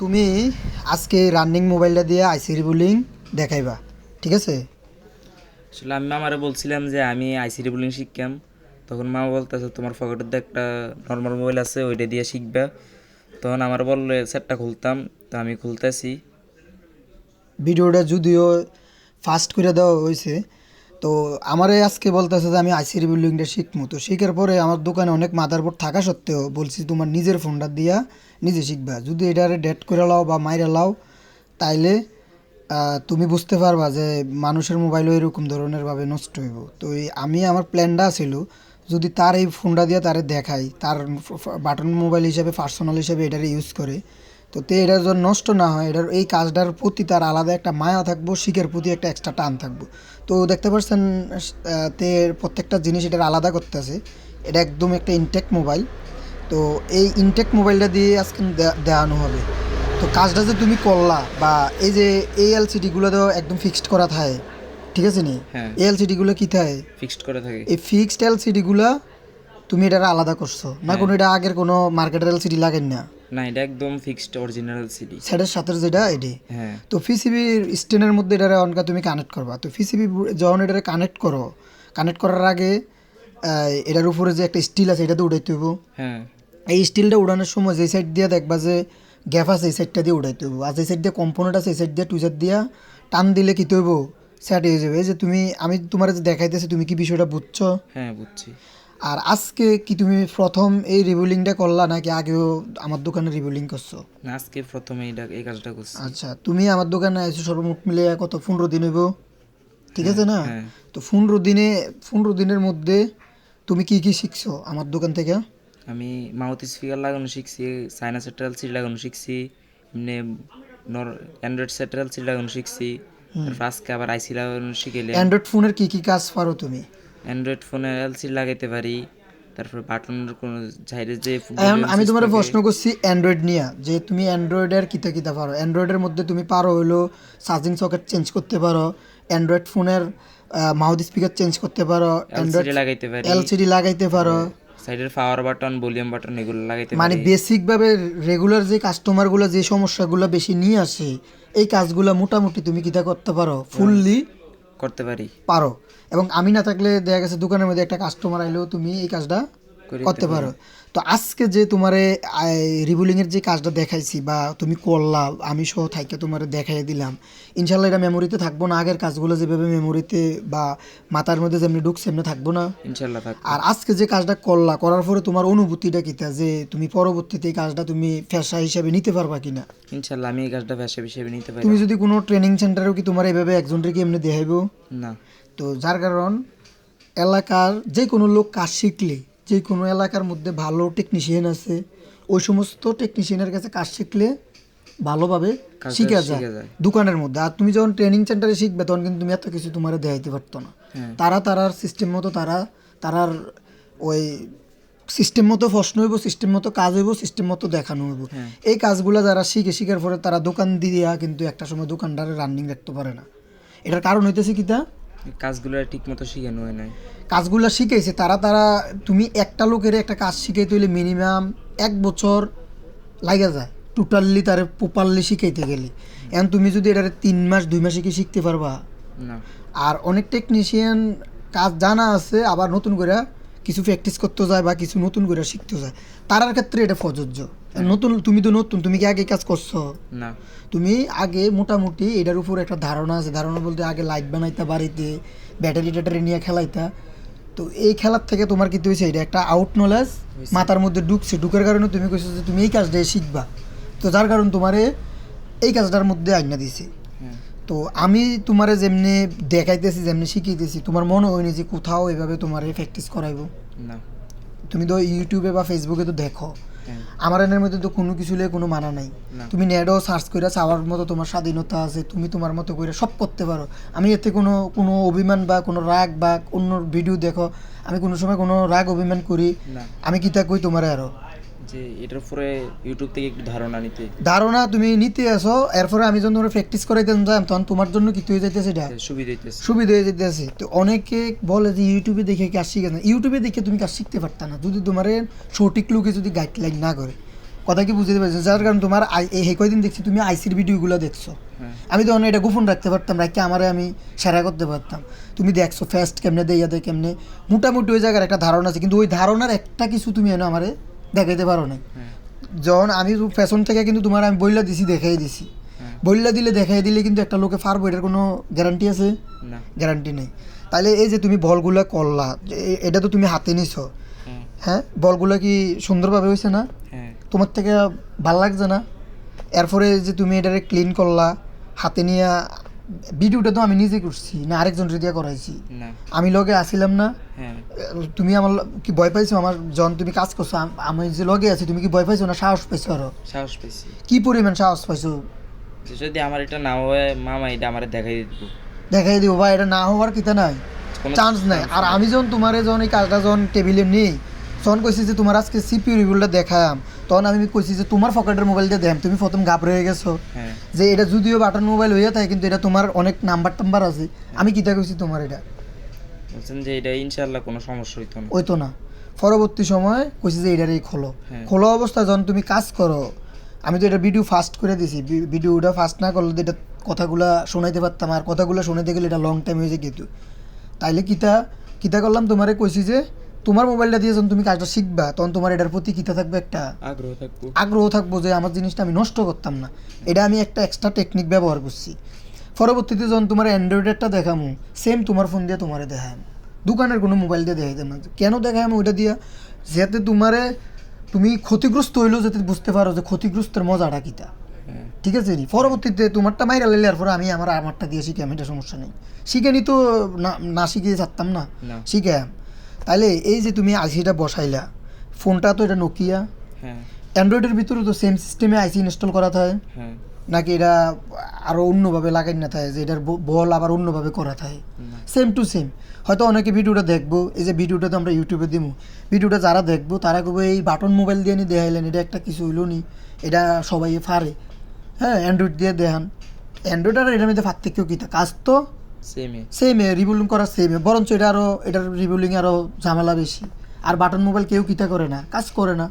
তুমি আজকে রানিং মোবাইলটা দিয়ে আইসি রিবুলিং দেখাইবা ঠিক আছে? আসলে আমি মামারে বলছিলাম যে আমি আইসিডি বুলিং শিখতাম তখন মা বলতেছে তোমার পকেটের একটা নর্মাল মোবাইল আছে ওইটা দিয়ে শিখবা। তখন আমার বললে সেটটা খুলতাম। তো আমি খুলতেছি। ভিডিওটা যদিও ফাস্ট করে দেওয়া হয়েছে তো আমারে আজকে বলতেছে যে আমি আইসি রিবিল্ডিংটা শিখব তো শিখার পরে আমার দোকানে অনেক মাদারবোর্ড থাকা সত্ত্বেও বলছি, তোমার নিজের ফোনটা দিয়া নিজে শিখবা। যদি এটারে ডেট করে লাও বা মাইরা লাও, তাইলে তুমি বুঝতে পারবা যে মানুষের মোবাইলও এরকম ধরনের ভাবে নষ্ট হইব। তো আমি আমার প্ল্যানটা ছিল যদি তার এই ফোনটা দিয়ে তারে দেখাই, তার বাটন মোবাইল হিসাবে পার্সোনাল হিসাবে এটারে ইউজ করে তো তে এটার জন্য নষ্ট না হয় এটার এই কাজটার প্রতি তার আলাদা একটা মায়া থাকব শিখের প্রতি একটা এক্সট্রা টান থাকব। তো দেখতে পাচ্ছেন তে প্রত্যেকটা জিনিস এটার আলাদা করতেছে এটা একদম একটা ইনটেক মোবাইল তো এই ইনটেক মোবাইলটা দিয়ে আজকে দেওয়ানো হবে। তো কাজটা যে তুমি করলা বা এই যে এই এলসিডিগুলো তো একদম ফিক্সড করা থাকে ঠিক আছে নি? হ্যাঁ। এলসিডিগুলো কি থাকে? ফিক্সড করা থাকে। এই ফিক্সড এলসিডিগুলো তুমি এটা আলাদা করছ? না কোনো এটা আগের কোনো মার্কেটের এলসিডি লাগেন না? না এটা একদম ফিক্সড অরিজিনাল সিডি সেটের সাথে যেটা এটি? হ্যাঁ। তো পিসিবির স্টেনের মধ্যে এটারে অনকা তুমি কানেক্ট করবা। তো পিসিবি যখন এটা কানেক্ট করো কানেক্ট করার আগে এটার উপরে যে একটা স্টিল আছে এটা তো উঠাইতে হইব। হ্যাঁ। এই স্টিলটা উড়ানোর সময় যে সাইড দিয়ে দেখবা যে গ্যাপ আছে এই সাইডটা দিয়ে উঠাইতে হইব। আর যে সাইড দিয়ে কম্পোনেন্ট আছে এই সাইড দিয়ে টুইজার দিয়া টান দিলে কি হইব? সেট হয়ে যাবে। এই যে তুমি আমি তোমার যে দেখাইতেছি তুমি কি বিষয়টা বুঝছ? হ্যাঁ বুঝছি। আর আজকে কি তুমি প্রথম এই রিভিউলিংটা করলা নাকি আগেও আমার দোকানে রিভিউলিং করছ? না, আজকে প্রথমে এটা এই কাজটা করছি। আচ্ছা তুমি আমার দোকানে এসে সর্বমোট মিলে কত পনেরো দিন হইব? ঠিক আছে না? হ্যাঁ তো পনেরো দিনে পনেরো দিনের মধ্যে তুমি কি কি শিখছো আমার দোকান থেকে? আমি মাউথ স্পিকার লাগানো শিখছি সাইনা সেন্ট্রাল সিট লাগানো শিখছি এমনি নর অ্যান্ড্রয়েড সেন্ট্রাল সিট লাগানো শিখছি আজকে আবার আইসি লাগানো শিখেলে অ্যান্ড্রয়েড ফোনের কি কি কাজ পারো তুমি? অ্যান্ড্রয়েড ফোনে এলসি লাগাইতে পারি তারপর বাটনের কোনো ঝাইরে যে এখন আমি তোমার প্রশ্ন করছি অ্যান্ড্রয়েড নিয়ে যে তুমি অ্যান্ড্রয়েডের কিতা কিতা পারো? অ্যান্ড্রয়েডের মধ্যে তুমি পারো হলো চার্জিং সকেট চেঞ্জ করতে পারো অ্যান্ড্রয়েড ফোনের মাউথ স্পিকার চেঞ্জ করতে পারো অ্যান্ড্রয়েড লাগাইতে পারি। এলসিডি লাগাইতে পারো। সাইডের পাওয়ার বাটন ভলিউম বাটন এগুলো লাগাইতে মানে পারি বেসিকভাবে রেগুলার যে কাস্টমারগুলো যে সমস্যাগুলো বেশি নিয়ে আসে এই কাজগুলো মোটামুটি তুমি কিতা করতে পারো ফুললি করতে পারি। পারো। এবং আমি না থাকলে দেখা গেছে দোকানের মধ্যে একটা কাস্টমার আইলেও তুমি এই কাজটা করতে পারো। তো আজকে যে তোমারে রিবুলিং যে কাজটা দেখাইছি বা তুমি করলা আমি সহ থাইকে তোমারে দেখাই দিলাম ইনশাল্লাহ এটা মেমোরিতে থাকব না আগের কাজগুলো যেভাবে মেমোরিতে বা মাথার মধ্যে যেমনি ঢুকছে এমনি থাকব না। ইনশাল্লাহ আর আজকে যে কাজটা করলা করার পরে তোমার অনুভূতিটা কিতা যে তুমি পরবর্তীতে এই কাজটা তুমি পেশা হিসেবে নিতে পারবা কিনা? ইনশাল্লাহ আমি এই কাজটা ব্যবসা হিসেবে নিতে পারি। তুমি যদি কোনো ট্রেনিং সেন্টারেও কি তোমার এইভাবে একজনকে কি এমনি দেখাইবো? না। তো যার কারণ এলাকার যে কোনো লোক কাজ শিখলে যে কোনো এলাকার মধ্যে ভালো টেকনিশিয়ান আছে ওই সমস্ত টেকনিশিয়ানের কাছে কাজ শিখলে ভালোভাবে শিখা যায়। দোকানের মধ্যে। আর তুমি যখন ট্রেনিং সেন্টারে শিখবে তখন কিন্তু তুমি এত কিছু তোমার দেখাইতে পারতো না। হ্যাঁ। তারা তারার সিস্টেম মতো তারা তারার ওই সিস্টেম মতো প্রশ্ন হইব সিস্টেম মতো কাজ হইব সিস্টেম মতো দেখানো হইব। হ্যাঁ। এই কাজগুলো যারা শিখে শিখার পরে তারা দোকান দিয়া কিন্তু একটা সময় দোকানটারে রানিং রাখতে পারে না। এটার কারণ হইতেছে কি তা? কাজগুলো ঠিক মতো শিখানো হয় নাই। কাজগুলো শিখাইছে তারা তারা তুমি একটা লোকের একটা কাজ শিখাইতে হইলে মিনিমাম এক বছর লাগা যায়। টোটালি তার প্রপারলি শিখাইতে গেলে। এখন তুমি যদি এটারে তিন মাস দুই মাসে কি শিখতে পারবা? না। আর অনেক টেকনিশিয়ান কাজ জানা আছে আবার নতুন করে কিছু প্র্যাকটিস করতে যায় বা কিছু নতুন করে শিখতে যায়। তারার ক্ষেত্রে এটা প্রযোজ্য। নতুন তুমি তো নতুন তুমি কি আগে কাজ করছ? না। তুমি আগে মোটামুটি এটার উপর একটা ধারণা আছে। ধারণা বলতে আগে লাইট বানাইতা বাড়িতে ব্যাটারি ট্যাটারি নিয়ে খেলাইতা। তো এই খেলার থেকে তোমার কি হয়েছে এটা একটা আউট নলেজ মাথার মধ্যে ঢুকছে। ঢুকার কারণে তুমি কইছো যে তুমি এই কাজটা শিখবা। তো যার কারণ তোমারে এই কাজটার মধ্যে আইনা দিছে। হ্যাঁ। তো আমি তোমারে যেমনি দেখাইতেছি যেমনি শিখাইতেছি তোমার মনে হয়নি যে কোথাও এভাবে তোমারে প্র্যাকটিস করাইবো? না। তুমি তো ইউটিউবে বা ফেসবুকে তো দেখো। হ্যাঁ আমার এনের মধ্যে তো কোনো কিছু লিয়ে কোনো মানা নাই। তুমি নেটও সার্চ করে চাওয়ার মতো তোমার স্বাধীনতা আছে তুমি তোমার মতো করে সব করতে পারো। আমি এতে কোনো কোনো অভিমান বা কোনো রাগ বা অন্য ভিডিও দেখো আমি কোনো সময় কোনো রাগ অভিমান করি। আমি কিতা কই তোমার আরও? যে এটার উপরে ইউটিউব থেকে একটু ধারণা নিতে। ধারণা তুমি নিতে আসো এরপরে আমি যখন তোমার প্র্যাকটিস করাইতে তখন তোমার জন্য কি হয়ে যাইতেছে এটা? সুবিধা হইতেছে। সুবিধা হয়ে যেতেছে তো অনেকে বলে যে ইউটিউবে দেখে কাজ শিখে না। ইউটিউবে দেখে তুমি কাজ শিখতে পারতা না। যদি তোমার সঠিক লোকে যদি গাইডলাইন না করে কথা কি বুঝতে পারছ? যার কারণে তোমার এই কয়দিন দেখছি তুমি আইসির ভিডিওগুলো দেখছ। হ্যাঁ। আমি তখন এটা গোপন রাখতে পারতাম রাখতে আমারে আমি সেরা করতে পারতাম। তুমি দেখছ ফার্স্ট কেমনে দেইয়া দেয় কেমনে। মোটামুটি ওই জায়গার একটা ধারণা আছে কিন্তু ওই ধারণার একটা কিছু তুমি এনে আমারে দেখাইতে পারো না হ্যাঁ। যখন আমি ফ্যাশন থেকে কিন্তু তোমার আমি বইলা দিছি দেখাই দিছি। হ্যাঁ। বইলা দিলে দেখাই দিলে কিন্তু একটা লোকে পারব এটার কোনো গ্যারান্টি আছে? না। গ্যারান্টি নেই। তাহলে এই যে তুমি বলগুলো করলা এটা তো তুমি হাতে নিছো। হ্যাঁ। হ্যাঁ? বলগুলো কি সুন্দরভাবে হয়েছে না? তোমার থেকে ভালো লাগছে না? এরপরে যে তুমি এটারে ক্লিন করলা হাতে নিয়ে ভিডিওটা তো আমি নিজে করছি না আরেকজন দিয়ে করাইছি। আমি লগে আসিলাম না। হ্যাঁ। তুমি আমার কি ভয় পাইছো? আমার জন তুমি কাজ করছ আমি যে লগে আছি তুমি কি ভয় পাইছো না সাহস পাইছো আরও? সাহস পেয়েছি কি পরিমাণ সাহস পাইছো? যদি আমার এটা না হয় মামা এটা আমার দেখাই দিব। দেখাই দিব ভাই এটা না হওয়ার কিতা নাই। চান্স নাই। আর আমি যখন তোমারে যখন এই কাজটা যখন টেবিলে নেই তখন কইছি যে তোমার আজকে সিপিউ রিভিউটা দেখাম তখন আমি কইছি যে তোমার পকেটের মোবাইল দিয়ে দেখাম তুমি প্রথম ঘাবড়ে হয়ে গেছো। হ্যাঁ। যে এটা যদিও বাটন মোবাইল হইয়া থাকে কিন্তু এটা তোমার অনেক নাম্বার টাম্বার আছে। আমি কিতা কইছি তোমার এটা? বলছেন যে এটা ইনশাল্লাহ কোনো সমস্যা হইতো না। ওই তো না। পরবর্তী সময় কইছি যে এটারই খোলো। হ্যাঁ। খোলো অবস্থায় যখন তুমি কাজ করো আমি তো এটা ভিডিও ফাস্ট করে দিছি। ভিডিওটা ফাস্ট না করলে এটা কথাগুলা শোনাইতে পারতাম আর কথাগুলো শোনাইতে গেলে এটা লং টাইম হয়ে যায় কিন্তু। তাইলে কিতা কিতা করলাম তোমারে কইছি যে তোমার মোবাইলটা দিয়ে যখন তুমি কাজটা শিখবা তখন তোমার এটার প্রতি কিতা থাকবে একটা আগ্রহ থাকব। আগ্রহ থাকব যে আমার জিনিসটা আমি নষ্ট করতাম না। এটা আমি একটা এক্সট্রা টেকনিক ব্যবহার করছি। পরবর্তীতে যখন তোমার অ্যান্ড্রয়েডেরটা দেখামো সেম তোমার ফোন দিয়ে তোমারে দেখাম। দোকানের কোনো মোবাইল দিয়ে দেখাইতাম না। কেন দেখাম ওইটা দিয়া? যাতে তোমারে তুমি ক্ষতিগ্রস্ত হইলেও যাতে বুঝতে পারো যে ক্ষতিগ্রস্তের মজাটা কিতা হ্যাঁ। ঠিক আছে নি? পরবর্তীতে তোমারটা মাইরা লাইলে আর পরে আমি আমার আমারটা দিয়ে শিখাম এটা সমস্যা নেই। শিখে নি তো না না শিখিয়ে ছাড়তাম না। না। শিখাম তাহলে এই যে তুমি আইসিটা বসাইলা ফোনটা তো এটা নোকিয়া হ্যাঁ। অ্যান্ড্রয়েডের ভিতরে তো সেম সিস্টেমে আইসি ইনস্টল করা থাকে নাকি এটা আরও অন্যভাবে লাগাই না থাকে যে এটার বল আবার অন্যভাবে করা থাকে সেম টু সেম হয়তো অনেকে ভিডিওটা দেখব এই যে ভিডিওটা তো আমরা ইউটিউবে দিব ভিডিওটা যারা দেখব তারা কবে এই বাটন মোবাইল দিয়ে নি দেখাইলেন এটা একটা কিছু হইল নি। এটা সবাই পারে হ্যাঁ অ্যান্ড্রয়েড দিয়ে দেখান। অ্যান্ড্রয়েড আর এটার মধ্যে পার্থক্য কী তা? কাজ তো সেমে রিভলিং করা সেমে বরঞ্চ এটা আরও এটার রিভলিং আরও ঝামেলা বেশি। আর বাটন মোবাইল কেউ কিতা করে না কাজ করে না।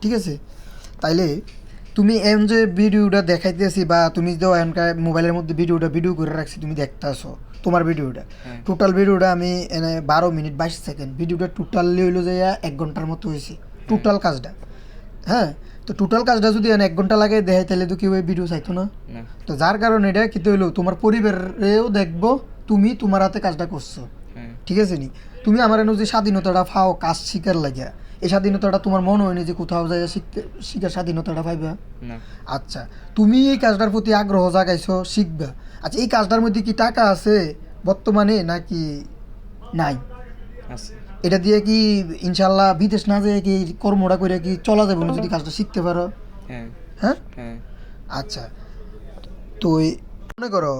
ঠিক আছে? তাইলে তুমি এম যে ভিডিওটা দেখাইতেছি বা তুমি যে এনকার মোবাইলের মধ্যে ভিডিওটা ভিডিও করে রাখছি তুমি দেখতে আসো তোমার ভিডিওটা। হ্যাঁ। টোটাল ভিডিওটা আমি এনে বারো মিনিট বাইশ সেকেন্ড ভিডিওটা টোটালি হইল যে এক ঘণ্টার মতো হয়েছে টোটাল কাজটা। হ্যাঁ? তো টোটাল কাজটা যদি এনে এক ঘণ্টা লাগে দেখাই তাহলে তো কেউ ভিডিও চাইতো না। না। তো যার কারণে এটা কিন্তু হইল তোমার পরিবারেও দেখব তুমি তোমার হাতে কাজটা করছ। হ্যাঁ। ঠিক আছে নি? তুমি আমার এনে যে স্বাধীনতাটা পাও কাজ শিকার লাগিয়া। এই স্বাধীনতাটা তোমার মনে হয়নি যে কোথাও যাই শিখতে শিখার স্বাধীনতাটা পাইবা? আচ্ছা তুমি এই কাজটার প্রতি আগ্রহ জাগাইছো শিখবা। আচ্ছা এই কাজটার মধ্যে কি টাকা আছে বর্তমানে নাকি নাই? এটা দিয়ে কি ইনশাল্লাহ বিদেশ না যেয়ে কি কর্মটা করে কি চলা যাবে না যদি কাজটা শিখতে পারো? হ্যাঁ। হ্যাঁ? হ্যাঁ। আচ্ছা তো মনে করো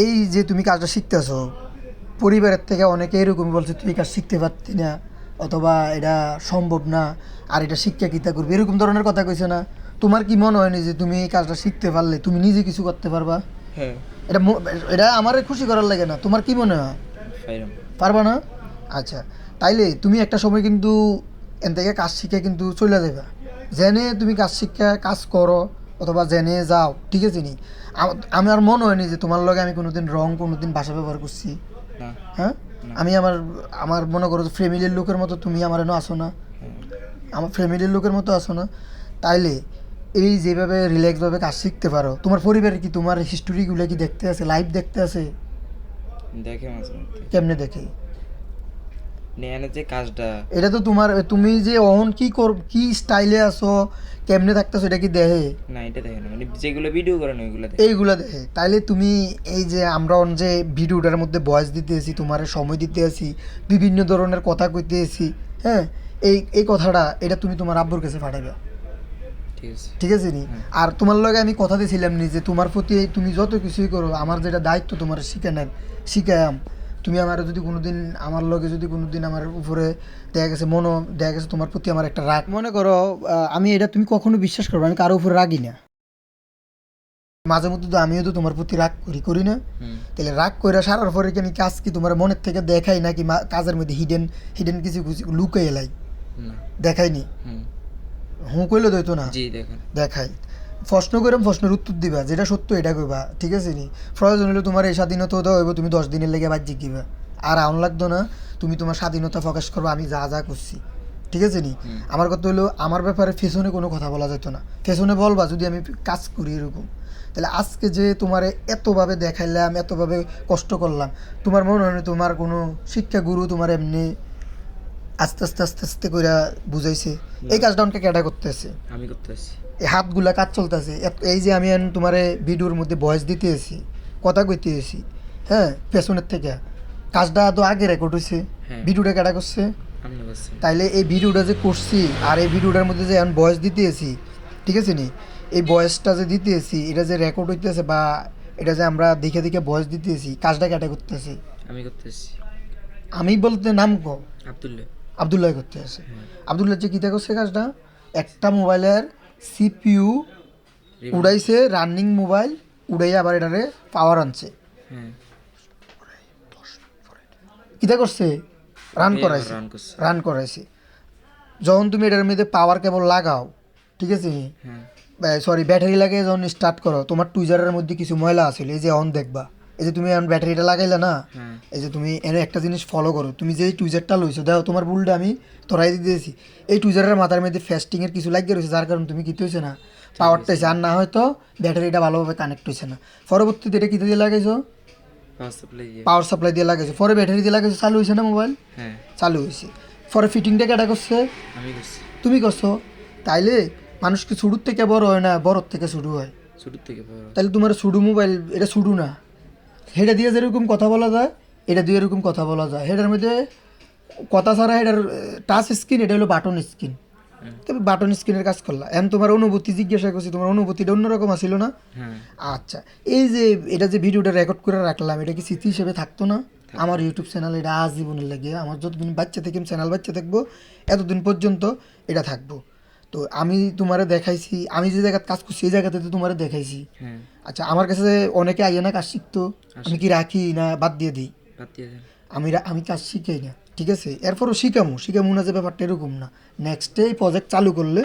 এই যে তুমি কাজটা শিখতেছো পরিবারের থেকে অনেকে এরকম বলছে তুই এই কাজ শিখতে পারতি না অথবা এটা সম্ভব না আর এটা শিক্ষা কিতা করবে? এরকম ধরনের কথা কইছে না। তোমার কি মনে হয়নি যে তুমি এই কাজটা শিখতে পারলে? তুমি নিজে কিছু করতে পারবা? হ্যাঁ। এটা এটা আমার খুশি করার লাগে না। তোমার কি মনে হয়? পারবা না? আচ্ছা তাইলে তুমি একটা সময় কিন্তু এন থেকে কাজ শিখে কিন্তু চলে যাবে জেনে তুমি কাজ শিক্ষা কাজ করো অথবা জেনে যাও ঠিক আছে নি? আম- আমার মনে হয়নি যে তোমার লগে আমি কোনোদিন রং কোনোদিন ভাষা ব্যবহার করছি। হ্যাঁ? আমি আমার আমার মনে করো ফ্যামিলির লোকের মতো তুমি আমার এনে আসো না। আমার ফ্যামিলির লোকের মতো আসো না। তাইলে এই যেভাবে রিল্যাক্সভাবে কাজ শিখতে পারো তোমার পরিবারে কি তোমার হিস্টোরিগুলো কি দেখতে আছে লাইভ দেখতে আছে? দেখে কেমনে দেখে? নেয়ানের যে কাজটা। এটা তো তোমার তুমি যে অহন কি কর কি স্টাইলে আছো কেমনে থাকতেছো এটা কি দেহে না এটা দেখে না। মানে যেগুলো ভিডিও করেন ওইগুলো দেখে। এইগুলা দেখে। তাইলে তুমি এই যে আমরা অন যে ভিডিওটার মধ্যে ভয়েস দিতে আছি তোমার সময় দিতে আছি বিভিন্ন ধরনের কথা কইতে আছি হ্যাঁ? এই এই কথাটা এটা তুমি তোমার আব্বুর কাছে পাঠাবে ঠিক আছে। ঠিক আছে নি? আর তোমার লগে আমি কথা দিয়েছিলাম নি যে তোমার প্রতি তুমি যত কিছুই করো আমার যেটা দায়িত্ব তোমার শিখে শিখানোর শিখায়াম তুমি আমার যদি কোনোদিন আমার লগে যদি কোনোদিন আমার উপরে দেখা গেছে মনো দেখা গেছে তোমার প্রতি আমার একটা রাগ মনে করো আমি এটা তুমি কখনো বিশ্বাস করবে আমি কারও উপরে রাগি না। মাঝে মধ্যে তো আমিও তো তোমার প্রতি রাগ করি করি না। তাহলে রাগ করে সারার পরে কি আমি কাজ কি তোমার মনের থেকে দেখাই নাকি কাজের মধ্যে হিডেন হিডেন কিছু কিছু লুকাই এলাই দেখাইনি? হুঁ কইলে দইতো না? দেখাই। প্রশ্ন করে প্রশ্নের উত্তর দিবা যেটা সত্য এটা কইবা ঠিক আছে নি? প্রয়োজন হলে তোমার এই স্বাধীনতা হইব তুমি দশ দিনের লেগে বাদ জিগিবা আর আউন লাগতো না তুমি তোমার স্বাধীনতা প্রকাশ করব আমি যা যা করছি ঠিক আছে নি? আমার কথা হলো আমার ব্যাপারে ফেশনে কোনো কথা বলা যেত না। ফেশনে বলবা যদি আমি কাজ করি এরকম। তাহলে আজকে যে তোমার এতভাবে দেখাইলাম এতভাবে কষ্ট করলাম তোমার মনে হয় না তোমার কোনো শিক্ষা গুরু তোমার এমনি আস্তে আস্তে আস্তে আস্তে করে বুঝাইছে? এই কাজটা অনেকে ক্যাটা করতেছে? আমি করতে আসছি এই হাতগুলা কাজ চলতেছে। এই যে আমি তোমার ভিডিওর মধ্যে ভয়েস দিতে এসি কথা কইতে এসি হ্যাঁ পেছনের থেকে। কাজটা তো আগে রেকর্ড হয়েছে হ্যাঁ। ভিডিওটা কেটা করছে? তাইলে এই ভিডিওটা যে করছি আর এই ভিডিওটার মধ্যে যে এখন ভয়েস দিতে এসি ঠিক আছে নি? এই ভয়েসটা যে দিতে এসি এটা যে রেকর্ড হইতেছে বা এটা যে আমরা দেখে দেখে ভয়েস দিতে এসি কাজটা কেটে করতেছি? আমি করতে আসছি আমি বলতে নাম কো আবদুল্লাহ। আবদুল্লাহ করতে আছে। আবদুল্লাহ যে কীটা করছে কাজটা? একটা মোবাইলের সিপিইউ উড়াইছে রানিং মোবাইল উড়াই আবার এটারে পাওয়ার আনছে। কিতা করছে? রান করাইছে। রান করাইছে। যখন তুমি এটার মধ্যে পাওয়ার কেবল লাগাও ঠিক আছে? সরি ব্যাটারি লাগে যখন স্টার্ট করো তোমার টুইজারের মধ্যে কিছু ময়লা আছিল এই যে অন দেখবা। এই যে তুমি এখন ব্যাটারিটা লাগাইলে না এই যে তুমি এনে একটা জিনিস ফলো করো। তুমি যে টুইজারটা লইছো দেখো তোমার ভুলটা আমি তোরাই দিয়ে দিয়েছি। এই টুইজারের মাথার মধ্যে ফাস্টিং এর কিছু লাগিয়ে রয়েছে যার কারণে তুমি কিতে হয়েছে না পাওয়ারটা হয়েছে আর না হয়তো ব্যাটারিটা ভালোভাবে কানেক্ট হয়েছে না। পরবর্তীতে এটা কিতে দিয়ে লাগাইছো? পাওয়ার সাপ্লাই দিয়ে। লাগাইছো। পরে ব্যাটারি দিয়ে লাগাইছো চালু হয়েছে না মোবাইল হ্যাঁ। চালু হয়েছে পরে ফিটিংটা কেটা করছে? তুমি করছ? তাইলে মানুষকে শুরুর থেকে বড় হয় না বড়র থেকে শুরু হয়। থেকে তাহলে তোমার শুরু মোবাইল এটা শুরু না। হেডা দিয়ে যেরকম কথা বলা যায় এটা দিয়ে এরকম কথা বলা যায়। হেডার মধ্যে কথা ছাড়া হেডার টাচ স্ক্রিন এটা হলো বাটন স্ক্রিন। তবে বাটন স্ক্রিনের কাজ করলা। এখন তোমার অনুভূতি জিজ্ঞাসা করছি তোমার অনুভূতিটা অন্যরকম আসছিল না? হ্যাঁ। আচ্ছা এই যে এটা যে ভিডিওটা রেকর্ড করে রাখলাম এটা কি স্মৃতি হিসেবে থাকতো না? আমার ইউটিউব চ্যানেল এটা আজীবনের লাগে আমার যতদিন বাচ্চা থেকে চ্যানেল বাচ্চা থাকব এতদিন পর্যন্ত এটা থাকব। তো আমি তোমারে দেখাইছি আমি যে জায়গায় কাজ করছি সেই জায়গাতে তো তোমারে দেখাইছি। হ্যাঁ। আচ্ছা আমার কাছে অনেকে আইয়া না কাজ শিখতো আমি কি রাখি না বাদ দিয়ে দিই? আমি আমি কাজ শিখাই না ঠিক আছে? এরপরও শিখামু শিখামু না যে ব্যাপারটা এরকম না। নেক্সট ডে প্রজেক্ট চালু করলে